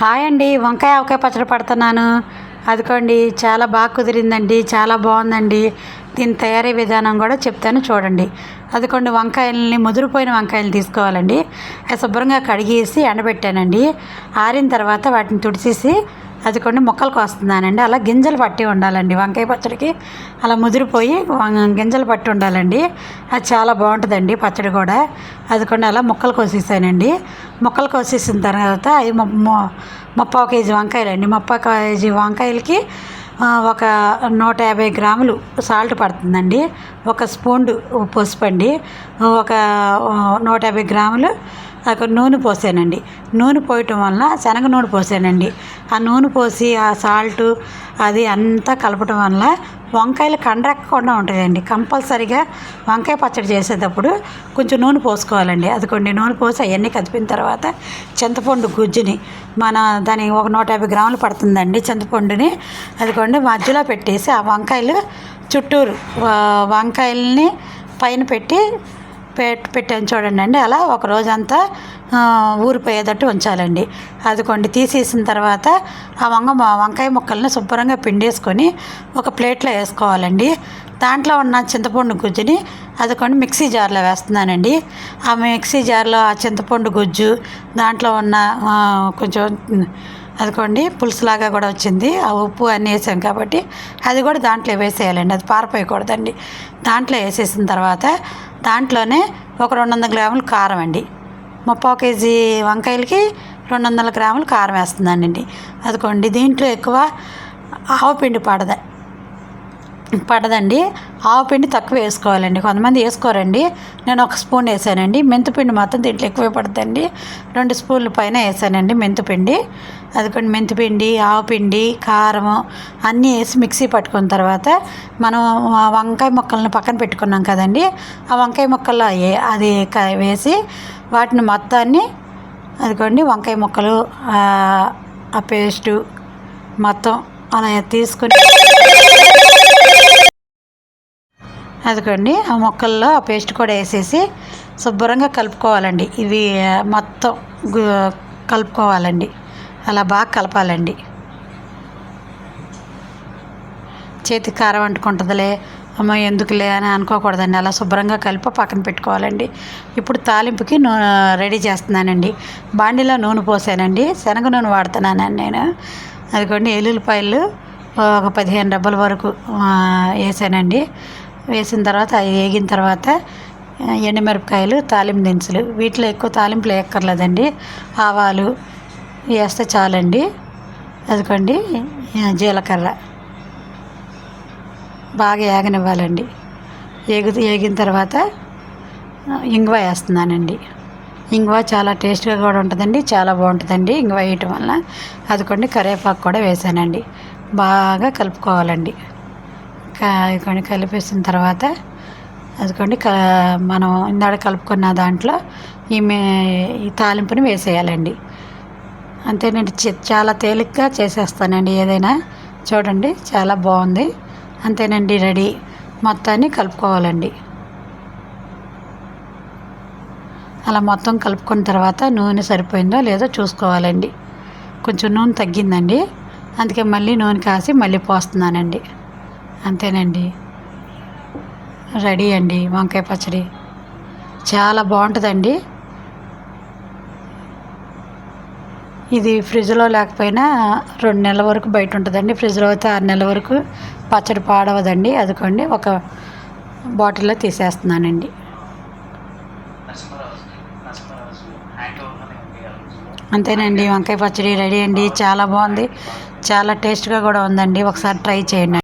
Hi అండి వంకాయ ఆవకాయ పచ్చడి పడుతున్నాను. అదికోండి చాలా బాగా కుదిరిందండి చాలా బాగుందండి. దీని తయారీ విధానం కూడా చెప్తాను చూడండి. అదికోండి వంకాయలని ముదిరిపోయిన వంకాయలు తీసుకోవాలండి. శుభ్రంగా కడిగేసి ఎండబెట్టానండి. ఆరిన తర్వాత వాటిని తుడిచేసి అది కొన్ని మొక్కలు కోస్తున్నానండి. అలా గింజలు పట్టి ఉండాలండి వంకాయ పచ్చడికి. అలా ముదిరిపోయి గింజలు పట్టి ఉండాలండి. అది చాలా బాగుంటుందండి పచ్చడి కూడా. అది కొన్ని అలా ముక్కలు కోసేసానండి. ముక్కలు కోసేసిన తర్వాత అవి ము- ము- ముప్పావు కేజీ వంకాయలండి. ముప్పావు కేజీ వంకాయలకి ఒక నూట యాభై గ్రాములు సాల్ట్ పడుతుందండి. ఒక స్పూన్ పసుపు అండి ఒక నూట యాభై గ్రాములు అక్కడ నూనె పోసానండి. నూనె పోయటం వల్ల శనగ నూనె పోసానండి. ఆ నూనె పోసి ఆ సాల్ట్ అది అంతా కలపటం వల్ల వంకాయలు కండ్రెక్కకుండా ఉంటుందండి కంపల్సరిగా వంకాయ పచ్చడి చేసేటప్పుడు కొంచెం నూనె పోసుకోవాలండి. అది కొన్ని నూనె పోసి అవన్నీ కదిపిన తర్వాత చింతపండు గుజ్జుని మన దాని ఒక నూట యాభై గ్రాములు పడుతుందండి చింతపండుని. అది కొన్ని మధ్యలో పెట్టేసి ఆ వంకాయలు చుట్టూరు వంకాయల్ని పైన పెట్టి పెట్ పెట్టాను చూడండి అండి. అలా ఒక రోజంతా ఊరిపోయేటట్టు ఉంచాలండి. అది కొన్ని తీసేసిన తర్వాత ఆ వంగ వంకాయ ముక్కల్ని శుభ్రంగా పిండేసుకొని ఒక ప్లేట్లో వేసుకోవాలండి. దాంట్లో ఉన్న చింతపండు గుజ్జుని అది కొన్ని మిక్సీ జార్లో వేస్తున్నానండి. ఆ మిక్సీ జార్లో ఆ చింతపండు గుజ్జు దాంట్లో ఉన్న కొంచెం అదికోండి పులుసులాగా కూడా వచ్చింది. ఆ ఉప్పు అన్నీ వేసాం కాబట్టి అది కూడా దాంట్లో వేసేయాలండి అది పారిపోయకూడదండి. దాంట్లో వేసేసిన తర్వాత దాంట్లోనే ఒక రెండు వందల గ్రాములు కారం అండి. ముప్పావు కేజీ వంకాయలకి రెండు వందల గ్రాములు కారం వేస్తుందండి అదికోండి దీంట్లో ఎక్కువ ఆవు పిండి పడద. పడదండి. ఆవు పిండి తక్కువ వేసుకోవాలండి. కొంతమంది వేసుకోరండి. నేను ఒక స్పూన్ వేసానండి. మెంతిపిండి మాత్రం దీంట్లో ఎక్కువే పడుతుందండి రెండు స్పూన్ల పైన వేసానండి మెంతిపిండి అది కొన్ని మెంతిపిండి ఆవు పిండి కారం అన్నీ వేసి మిక్సీ పట్టుకున్న తర్వాత మనం వంకాయ ముక్కలను పక్కన పెట్టుకున్నాం కదండి. ఆ వంకాయ ముక్కల్లో అది వేసి వాటిని మొత్తాన్ని అదిగోండి వంకాయ ముక్కలు ఆ ఆ పేస్టు మొత్తం అలా తీసుకుని అదిగోండి ఆ మొక్కల్లో ఆ పేస్ట్ కూడా వేసేసి శుభ్రంగా కలుపుకోవాలండి. ఇవి మొత్తం కలుపుకోవాలండి. అలా బాగా కలపాలండి. చేతికి కారం అంటుకుంటుందిలే అమ్మ ఎందుకులే అని అనుకోకూడదండి. అలా శుభ్రంగా కలిపి పక్కన పెట్టుకోవాలండి. ఇప్పుడు తాలింపుకి నూనె రెడీ చేస్తున్నానండి. బాండిలో నూనె పోసానండి. శనగ నూనె వాడుతున్నానండి నేను. అదిగోండి ఎల్లుల్లిపాయలు ఒక పదిహేను డబ్బల వరకు వేసానండి. వేసిన తర్వాత అవి వేగిన తర్వాత ఎండుమిరపకాయలు తాలింపు దినుసులు. వీటిలో ఎక్కువ తాలింపులు వేయక్కర్లేదండి. ఆవాలు వేస్తే చాలండి. అదికోండి జీలకర్ర. బాగా ఏగనివ్వాలండి. ఏగు ఏగిన తర్వాత ఇంగువ వేస్తున్నానండి. ఇంగువ చాలా టేస్ట్గా కూడా ఉంటుందండి చాలా బాగుంటుందండి ఇంగువ వేయటం వల్ల అదికోండి కరివేపాకు కూడా వేసానండి. బాగా కలుపుకోవాలండి. కొన్ని కలిపేసిన తర్వాత అదిగోండి క మనం ఇందాక కలుపుకున్న దాంట్లో ఈ మే ఈ తాలింపుని వేసేయాలండి. అంతేనండి చాలా తేలిగ్గా చేసేస్తానండి ఏదైనా. చూడండి చాలా బాగుంది. అంతేనండి రెడీ. మొత్తాన్ని కలుపుకోవాలండి. అలా మొత్తం కలుపుకున్న తర్వాత నూనె సరిపోయిందో లేదో చూసుకోవాలండి. కొంచెం నూనె తగ్గిందండి. అందుకే మళ్ళీ నూనె కాసి మళ్ళీ పోస్తున్నానండి. అంతేనండి. రెడీ అండి వంకాయ పచ్చడి. చాలా బాగుంటుందండి. ఇది ఫ్రిడ్జ్లో లేకపోయినా రెండు నెలల వరకు బయట ఉంటుందండి. ఫ్రిడ్జ్లో అయితే ఆరు నెలల వరకు పచ్చడి పాడవదండి. అదికోండి ఒక బాటిల్లో తీసేస్తున్నానండి. అంతేనండి. వంకాయ పచ్చడి రెడీ అండి. చాలా బాగుంది. చాలా టేస్ట్గా కూడా ఉందండి. ఒకసారి ట్రై చేయండి.